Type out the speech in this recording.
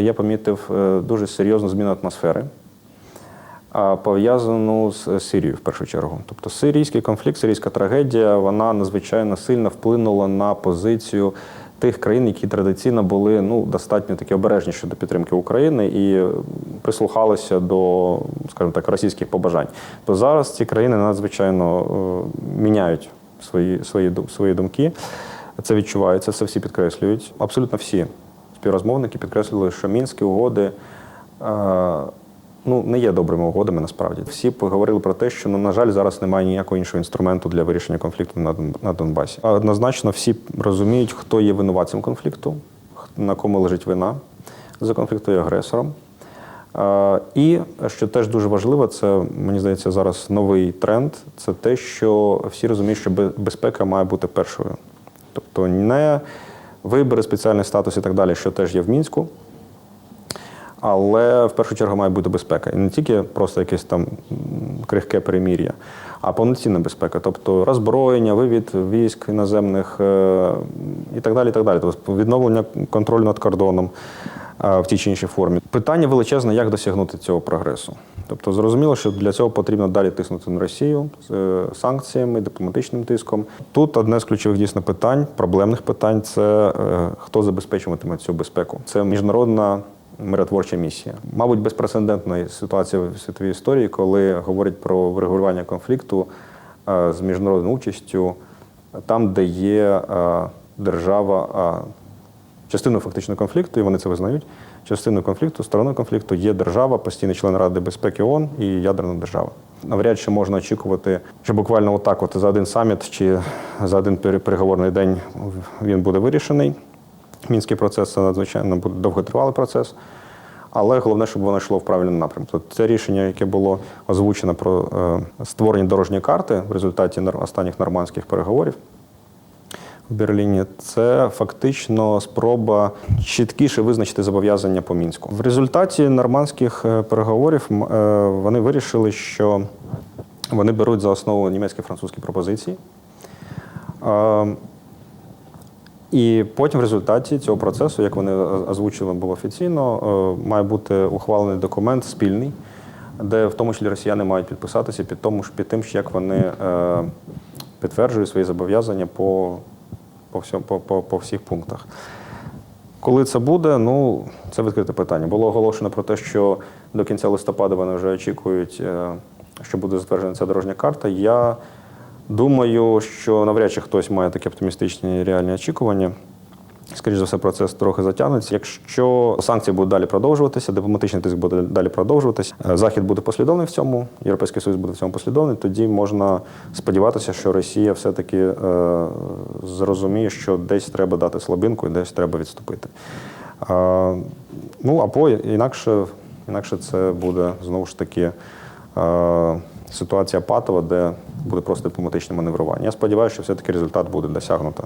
Я помітив е, дуже серйозну зміну атмосфери, пов'язану з Сирією в першу чергу. Тобто сирійський конфлікт, сирійська трагедія, вона надзвичайно сильно вплинула на позицію тих країн, які традиційно були ну, достатньо такі обережні щодо підтримки України і е, прислухалися до, скажімо так, російських побажань. То зараз ці країни надзвичайно е, міняють свої, свої, свої думки. Це відчувається, це всі підкреслюють. Абсолютно всі співрозмовники підкреслювали, що мінські угоди е, ну, не є добрими угодами насправді. Всі поговорили про те, що ну, на жаль, зараз немає ніякого іншого інструменту для вирішення конфлікту на, Донбасі. Однозначно всі розуміють, хто є винуватцем конфлікту, на кому лежить вина за конфлікту і агресором. Е, І що теж дуже важливо, це мені здається зараз новий тренд. Це те, що всі розуміють, що безпека має бути першою. Тобто не вибори, спеціальний статус і так далі, що теж є в мінську. Але в першу чергу має бути безпека. І не тільки просто якесь там крихке перемір'я, а повноцінна безпека. Тобто роззброєння, вивід військ іноземних е, і так далі. І так далі. Тобто відновлення контролю над кордоном в тій чи іншій формі. Питання величезне, як досягнути цього прогресу. Тобто, зрозуміло, що для цього потрібно далі тиснути на Росію з е, санкціями, дипломатичним тиском. Тут одне з ключових дійсно питань, проблемних питань це е, хто забезпечуватиме цю безпеку. Це міжнародна миротворча місія. Мабуть, безпрецедентна ситуація в світовій історії, коли говорять про врегулювання конфлікту е, з міжнародною участю, там, де є держава частиною фактично конфлікту, і вони це визнають. Частиною конфлікту, стороною конфлікту є держава, постійний член Ради безпеки ООН і ядерна держава. Навряд чи можна очікувати, що буквально отак, от за один саміт чи за один переговорний день він буде вирішений. Мінський процес це надзвичайно буде довготривалий процес. Але головне, щоб воно йшло в правильному напрямку. Це рішення, яке було озвучено про е, створення дорожньої карти в результаті останніх нормандських переговорів в Берліні, це фактично спроба чіткіше визначити зобов'язання по мінську. В результаті нормандських е, переговорів е, вони вирішили, що вони беруть за основу німецькі французькі пропозиції. І потім в результаті цього процесу, як вони озвучили, було офіційно, е, має бути ухвалений документ спільний, де в тому числі росіяни мають підписатися під тому ж під тим, як вони підтверджують свої зобов'язання по, по, всьому, по, по, по всіх пунктах. Коли це буде, ну це відкрите питання. Було оголошено про те, що до кінця листопада вони вже очікують, е, що буде затверджена ця дорожня карта. Я думаю, що навряд чи хтось має такі оптимістичні реальні очікування. Скоріше за все, процес трохи затягнеться. Якщо санкції будуть далі продовжуватися, дипломатичний тиск буде далі продовжуватися, е, Захід буде послідовний в цьому, Європейський Союз буде в цьому послідовний, тоді можна сподіватися, що Росія все-таки е, зрозуміє, що десь треба дати слабинку і десь треба відступити. Е, ну, або інакше, інакше це буде знову ж таки е, ситуація патова, де буде просто дипломатичне маневрування. Я сподіваюся, що все-таки результат буде досягнуто.